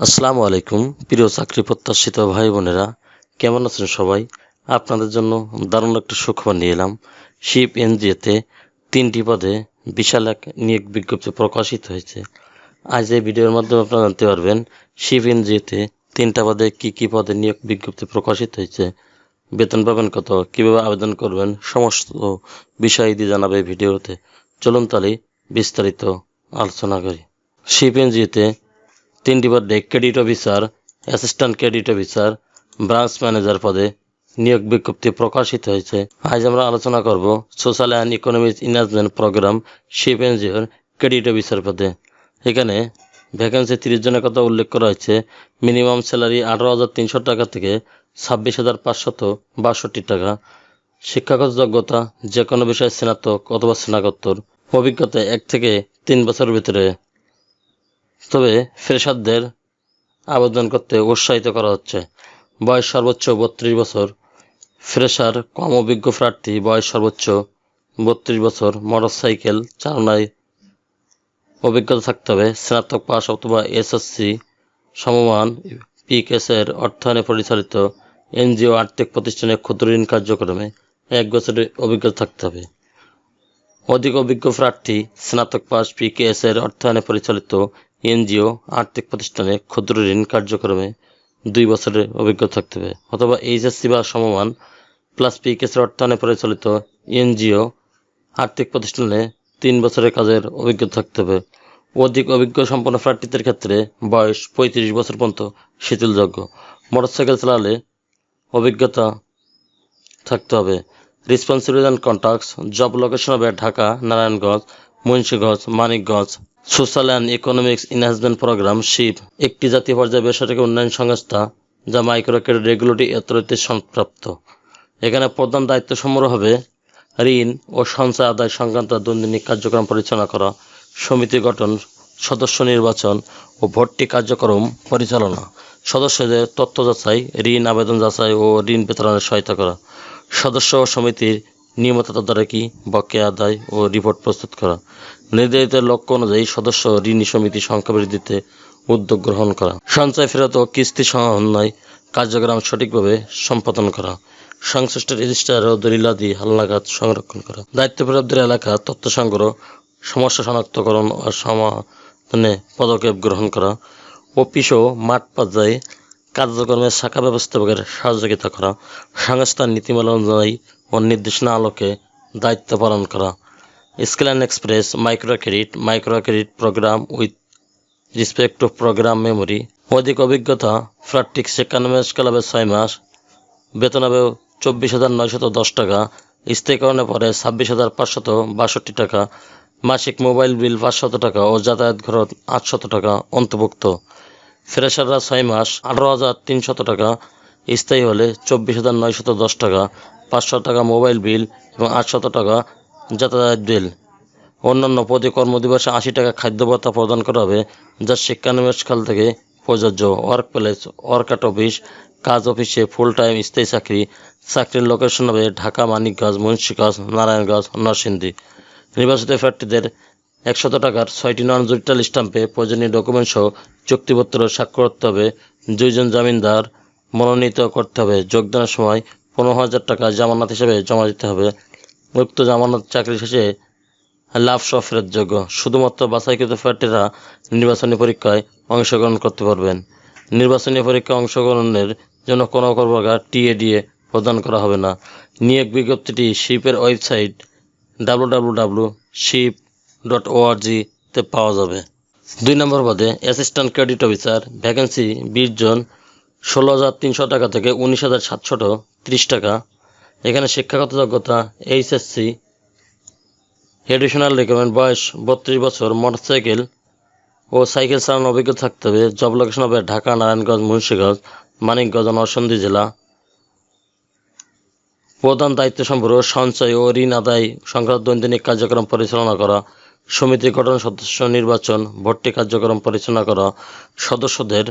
আসসালামু আলাইকুম, প্রিয় চাকরি প্রত্যাশিত ভাই বোনেরা, কেমন আছেন সবাই? আপনাদের জন্য দারুণ একটা সুখবর নিয়ে এলাম। শিপ এনজিওতে তিনটি পদে বিশাল এক নিয়োগ বিজ্ঞপ্তি প্রকাশিত হয়েছে। আজ এই ভিডিওর মাধ্যমে আপনারা জানতে পারবেন, শিপ এনজিওতে তিনটা পদে কি কি পদে নিয়োগ বিজ্ঞপ্তি প্রকাশিত হয়েছে, বেতন পাবেন কত, কীভাবে আবেদন করবেন, সমস্ত বিষয় দিয়ে জানাবে ভিডিওতে। চলুন তাহলে বিস্তারিত আলোচনা করি। শিপ এনজিওতে তিনটি পদে credit officer assistant credit officer branch manager পদে নিয়োগ বিজ্ঞপ্তি প্রকাশিত হয়েছে। আজ আমরা আলোচনা করব social and economic investment programme SHIP এনজিওর ক্রেডিট অফিসার পদে। এখানে ভ্যাকেন্সি তিরিশ জনের কথা উল্লেখ করা হয়েছে। মিনিমাম স্যালারি আঠারো হাজার তিনশো টাকা থেকে ছাব্বিশ হাজার পাঁচশত বাষট্টি টাকা। শিক্ষাগত যোগ্যতা যে কোনো বিষয়ে স্নাতক অথবা স্নাতকোত্তর। অভিজ্ঞতা এক থেকে তিন বছরের ভিতরে। তবে ফ্রেশারদের আবেদন করতে উৎসাহিত করা হচ্ছে। বয়স সর্বোচ্চ বত্রিশ বছর। ফ্রেশার কম অভিজ্ঞ প্রার্থী বয়স সর্বোচ্চ বত্রিশ বছর। মোটরসাইকেল চালনায় অভিজ্ঞতা থাকতে হবে। স্নাতক পাস অথবা এসএসসি সমমান পিকেসের অর্থায়নে পরিচালিত এনজিও আর্থিক প্রতিষ্ঠানে ক্ষুদ্র ঋণ কার্যক্রমে এক বছরের অভিজ্ঞতা থাকতে হবে। অধিক অভিজ্ঞ প্রার্থী স্নাতক পাস পিকেএস এর অর্থায়নে পরিচালিত এনজিও, আর্থিক প্রতিষ্ঠানে ক্ষুদ্র ঋণ কার্যক্রমে দুই বছরের অভিজ্ঞতা থাকতে হবে। অথবা এইচএসসি বা সমমান প্লাস পিকেএস এর অর্থায়নে পরিচালিত এনজিও, আর্থিক প্রতিষ্ঠানে তিন বছরের কাজের অভিজ্ঞতা থাকতে হবে। অধিক অভিজ্ঞ সম্পন্ন প্রার্থীদের ক্ষেত্রে বয়স পঁয়ত্রিশ বছর পর্যন্ত শিথিলযোগ্য। মোটরসাইকেল চালালে অভিজ্ঞতা থাকতে হবে। Responsibility and contacts job location হবে Dhaka, Narayanganj, Munshiganj, Manikganj social and economics enhancement programme, SHIP, একটি জাতীয় পর্যায়ে বেসরকারি উন্নয়ন সংস্থা, যা মাইক্রো ক্রেডিট রেগুলেটরি অথরিটি সম্প্রাপ্ত। এখানে প্রধান দায়িত্ব সমূহ হবে ঋণ ও সঞ্চয় আদায় সংক্রান্ত দৈনন্দিন কার্যক্রম পরিচালনা করা, সমিতি গঠন, সদস্য নির্বাচন ও ভর্তি কার্যক্রম পরিচালনা, সদস্যদের তথ্য যাচাই, ঋণ আবেদন যাচাই ও ঋণ বিতরণের সহায়তা করা, সদস্য ও সমিতির নিয়মিত তদারকি বকেয়া আদায় ও রিপোর্ট প্রস্তুত করা। নির্ধারিত লক্ষ্য অনুযায়ী সদস্য ঋণী সমিতি সংখ্যা বৃদ্ধিতে উদ্যোগ গ্রহণ করা। সঞ্চয়, ফেরত ও কিস্তি সমন্বয় কার্যক্রম সঠিকভাবে সম্পাদন করা। সংশ্লিষ্ট রেজিস্ট্রার ও দলিলাদি হালনাগাদ সংরক্ষণ করা। দায়িত্বপ্রাপ্তদের এলাকা তথ্য সংগ্রহ, সমস্যা শনাক্তকরণ ও সমাধানে পদক্ষেপ গ্রহণ করা। অফিস ও মাঠ পর্যায়ে কার্যক্রমের শাখা ব্যবস্থাপকের সহযোগিতা করা। সংস্থার নীতিমালা অনুযায়ী ও নির্দেশনা আলোকে দায়িত্ব পালন করা। স্কেলান express micro credit micro credit programme with respect to programme memory, অধিক অভিজ্ঞতা প্রার্থিক শিক্ষানবিশ ক্লাবে ছয় মাস, বেতন হবে চব্বিশ হাজার নয়শত দশ টাকা, স্থায়ীকরণের পরে ছাব্বিশ হাজার পাঁচশত বাষট্টি টাকা, মাসিক মোবাইল বিল পাঁচশত টাকা ও যাতায়াত খরচ আটশত টাকা অন্তর্ভুক্ত। ফ্রেশাররা ছয় মাস আঠারো হাজার তিনশত টাকা স্থায়ী হলে চব্বিশ হাজার নয়শত দশ টাকা, পাঁচশো টাকা মোবাইল বিল এবং আটশত টাকা যাতায়াত বিল। অন্যান্য পদে কর্মদিবসে আশি টাকা খাদ্য ভাতা প্রদান করা হবে, যা শিক্ষানবিশকাল থেকে প্রযোজ্য। ওয়ার্ক প্লেস ওয়ার্ক অফিস, কাজ অফিসে ফুল টাইম স্থায়ী চাকরি, চাকরির লোকেশন হবে ঢাকা, মানিকগঞ্জ, মুন্সিগঞ্জ, নারায়ণগঞ্জ, নরসিংদী। নির্বাচিত প্রার্থীদের একশত টাকার ছয়টি নন ডিজিটাল স্টাম্পে প্রয়োজনীয় ডকুমেন্টসহ চুক্তিপত্র স্বাক্ষর করতে হবে। দুইজন জামিনদার মনোনীত করতে হবে। যোগদানের সময় পনেরো হাজার টাকা জামানত হিসেবে জমা দিতে হবে। উক্ত জামানত চাকরি শেষে লাভ সহ ফেরতযোগ্য। শুধুমাত্র বাছাইকৃত প্রার্থীরা নির্বাচনী পরীক্ষায় অংশগ্রহণ করতে পারবেন। নির্বাচনী পরীক্ষায় অংশগ্রহণের জন্য কোনো প্রকার টিএডিএ প্রদান করা হবে না। নিয়োগ বিজ্ঞপ্তিটি শিপের ওয়েবসাইট ডাব্লু শিপ ডট ওআরজিতে পাওয়া যাবে। দুই নম্বর পদে অ্যাসিস্ট্যান্ট ক্রেডিট অফিসার, ভ্যাকেন্সি বিশ জন ষোলো হাজার তিনশো টাকা থেকে উনিশ হাজার সাতশত ত্রিশ টাকা। এখানে শিক্ষাগত যোগ্যতা, এইচএসসি, এডিশনাল রিকোয়ারমেন্ট বয়স বত্রিশ বছর, মোটরসাইকেল ও সাইকেল চালানোর অভিজ্ঞতা থাকতে হবে। জব লোকেশন হবে ঢাকা, নারায়ণগঞ্জ, মুন্সিগঞ্জ, মানিকগঞ্জ, নরসিংদী জেলা। প্রধান দায়িত্ব সম্পর্ক সঞ্চয় ও ঋণ আদায় সংক্রান্ত দৈনন্দিন কার্যক্রম পরিচালনা করা সমিতি গঠন, সদস্য নির্বাচন, ভর্তি কার্যক্রম পরিচালনা করা, সদস্যদের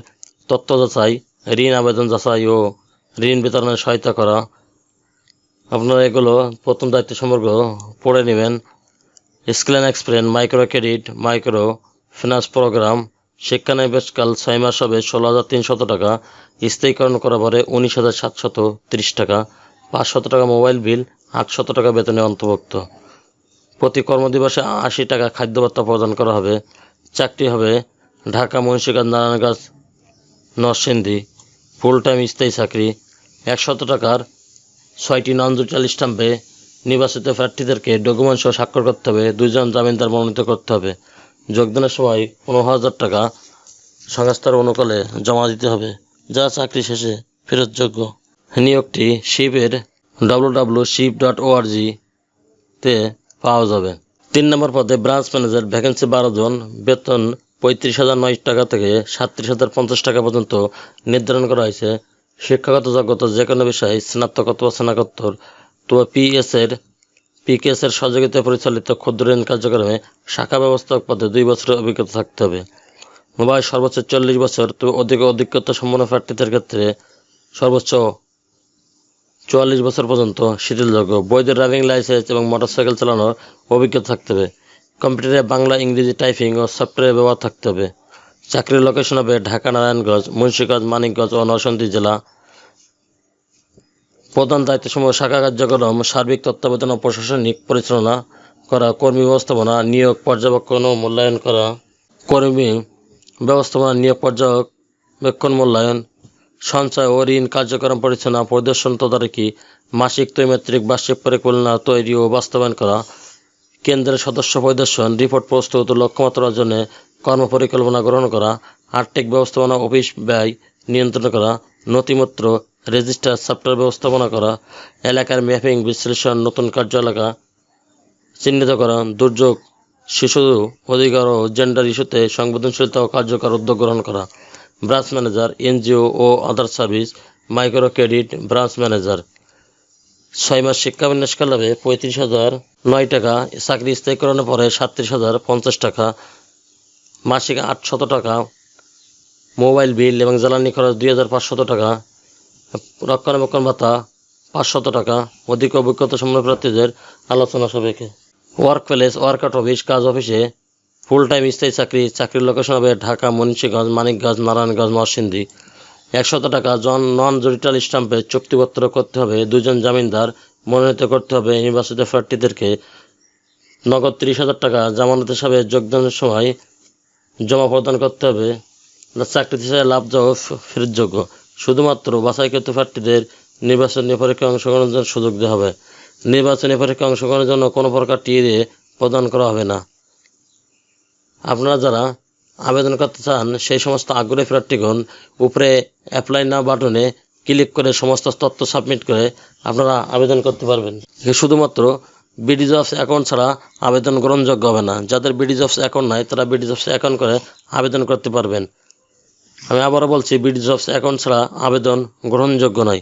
তথ্য যাচাই ঋণ আবেদন যাচাই ও ঋণ বিতরণে সহায়তা করা। আপনারা এগুলো প্রথম দায়িত্ব সম্পর্ক পড়ে নেবেন। স্কেলেন এক্সপ্রেন micro credit micro finance programme শিক্ষানবিশকাল ছয় মাস হবে ষোলো হাজার তিনশত টাকা। স্থায়ীকরণ করা পরে উনিশ হাজার সাতশত তিরিশ টাকা। পাঁচশত টাকা মোবাইল বিল, আটশত টাকা বেতনে অন্তর্ভুক্ত। প্রতি কর্মদিবসে আশি টাকা খাদ্য ভাত্তা প্রদান করা হবে। চাকরি হবে ঢাকা, মুন্সিগঞ্জ, নারায়ণগঞ্জ, নরসিংদী। ফুল টাইম স্থায়ী চাকরি, একশত টাকার ছয়টি নন জুটাল স্টাম্পে নির্বাচিত প্রার্থীদেরকে ডকুমেন্ট সহ স্বাক্ষর করতে হবে। দুজন জামিনদার মনোনীত করতে হবে। যোগদানের সময় পনেরো হাজার টাকা সংস্থার অনুকূলে জমা দিতে হবে। যা চাকরি শেষে ফেরতযোগ্য। নিয়োগটি শিপের W W ship dot ORG তে পাওয়া যাবে। তিন নম্বর পদে ব্রাঞ্চ ম্যানেজার ভ্যাকেন্সি বারো জন, বেতন পঁয়ত্রিশ হাজার নয় টাকা থেকে সাতত্রিশ হাজার পঞ্চাশ টাকা পর্যন্ত নির্ধারণ করা হয়েছে। শিক্ষাগত যোগ্যতা যে কোনো বিষয়ে স্নাতক অথবা স্নাতকোত্তর, তবে পিএস এর পিকেএস এর সহযোগিতায় পরিচালিত ক্ষুদ্র ঋণ কার্যক্রমে শাখা ব্যবস্থাপক পদে দুই বছরের অভিজ্ঞতা থাকতে হবে। মোবাইল সর্বোচ্চ চল্লিশ বছর, তবে অধিক অভিজ্ঞতা সম্পন্ন প্রার্থীদের ক্ষেত্রে সর্বোচ্চ চুয়াল্লিশ বছর পর্যন্ত শিথিলযোগ্য। বৈধ ড্রাইভিং লাইসেন্স এবং মোটরসাইকেল চালানোর অভিজ্ঞতা থাকতে হবে। কম্পিউটারে বাংলা, ইংরেজি টাইপিং ও সফটওয়্যার ব্যবহার থাকতে হবে। চাকরির লোকেশন হবে ঢাকা, নারায়ণগঞ্জ, মুন্সীগঞ্জ, মানিকগঞ্জ ও নরসিংদী জেলা। প্রধান দায়িত্বসমূহ শাখা কার্যক্রম, সার্বিক তত্ত্বাবধান ও প্রশাসনিক পরিচালনা করা, কর্মী ব্যবস্থাপনা, নিয়োগ পর্যবেক্ষণ ও মূল্যায়ন করা, কর্মী ব্যবস্থাপনা, নিয়োগ পর্যবেক্ষণ, মূল্যায়ন, সঞ্চয় ও ঋণ কার্যক্রম পরিচালনা, পরিদর্শন, তদারকি, মাসিক ত্রৈমাত্রিক বার্ষিক পরিকল্পনা তৈরি ও বাস্তবায়ন করা কেন্দ্রের সদস্য পরিদর্শন, রিপোর্ট প্রস্তুত, লক্ষ্যমাত্রা অর্জনে কর্মপরিকল্পনা গ্রহণ করা, আর্থিক ব্যবস্থাপনা, অফিস ব্যয় নিয়ন্ত্রণ করা, নথিপত্র, রেজিস্টার, সফটওয়্যার ব্যবস্থাপনা করা, এলাকার ম্যাপিং, বিশ্লেষণ, নতুন কার্য এলাকা চিহ্নিত করা, দুর্যোগ, শিশু অধিকার ও জেন্ডার ইস্যুতে সংবেদনশীলতা ও কার্যকর উদ্যোগ গ্রহণ করা ব্রাঞ্চ ম্যানেজার এনজিও ও other service micro credit branch manager ছয় মাস শিক্ষা বিন্যাসকাল হবে পঁয়ত্রিশ হাজার নয় টাকা। চাকরি স্থায়ীকরণের পরে সাতত্রিশ হাজার পঞ্চাশ টাকা। মাসিক আটশত টাকা। মোবাইল বিল এবং জ্বালানি খরচ দুই হাজার পাঁচশত টাকা। রক্ষণাবেক্ষণ ভাতা পাঁচশত টাকা। অধিক অভিজ্ঞতা সম্পন্ন প্রার্থীদের আলোচনা সাপেক্ষে। ওয়ার্ক প্লেস ওয়ার্কআউট অফিস, কাজ অফিসে ফুল টাইম স্থায়ী চাকরি। চাকরির লোকেশন হবে ঢাকা, মুন্সিগঞ্জ, মানিকগঞ্জ, নারায়ণগঞ্জ, নরসিংদী। একশত টাকা জন নন জরিটাল স্টাম্পে চুক্তিপত্র করতে হবে, দুজন জামিনদার মনোনীত করতে হবে, নির্বাচিত প্রার্থীদেরকে নগদ তিরিশ হাজার টাকা জামানত হিসাবে যোগদানের সময় জমা প্রদান করতে হবে। চাকরি হিসেবে লাভজনক ফেরতযোগ্য। শুধুমাত্র বাছাইকৃত প্রার্থীদের নির্বাচনী পরীক্ষায় অংশগ্রহণের জন্য সুযোগ দেওয়া হবে। নির্বাচনী পরীক্ষায় অংশগ্রহণের জন্য কোনো প্রকার টিএ প্রদান করা হবে না। আপনারা যারা আবেদন করতে চান, সেই সমস্ত আগ্রহী প্রার্থীগণ উপরে অ্যাপ্লাই না বাটনে ক্লিক করে সমস্ত তথ্য সাবমিট করে আপনারা আবেদন করতে পারবেন। শুধুমাত্র বিডি জবস অ্যাকাউন্ট ছাড়া আবেদন গ্রহণযোগ্য হবে না। যাদের বিডি জবস অ্যাকাউন্ট নাই, তারা বিডি জবস অ্যাকাউন্ট করে আবেদন করতে পারবেন। আমি আবারও বলছি বিডি জবস অ্যাকাউন্ট ছাড়া আবেদন গ্রহণযোগ্য নয়।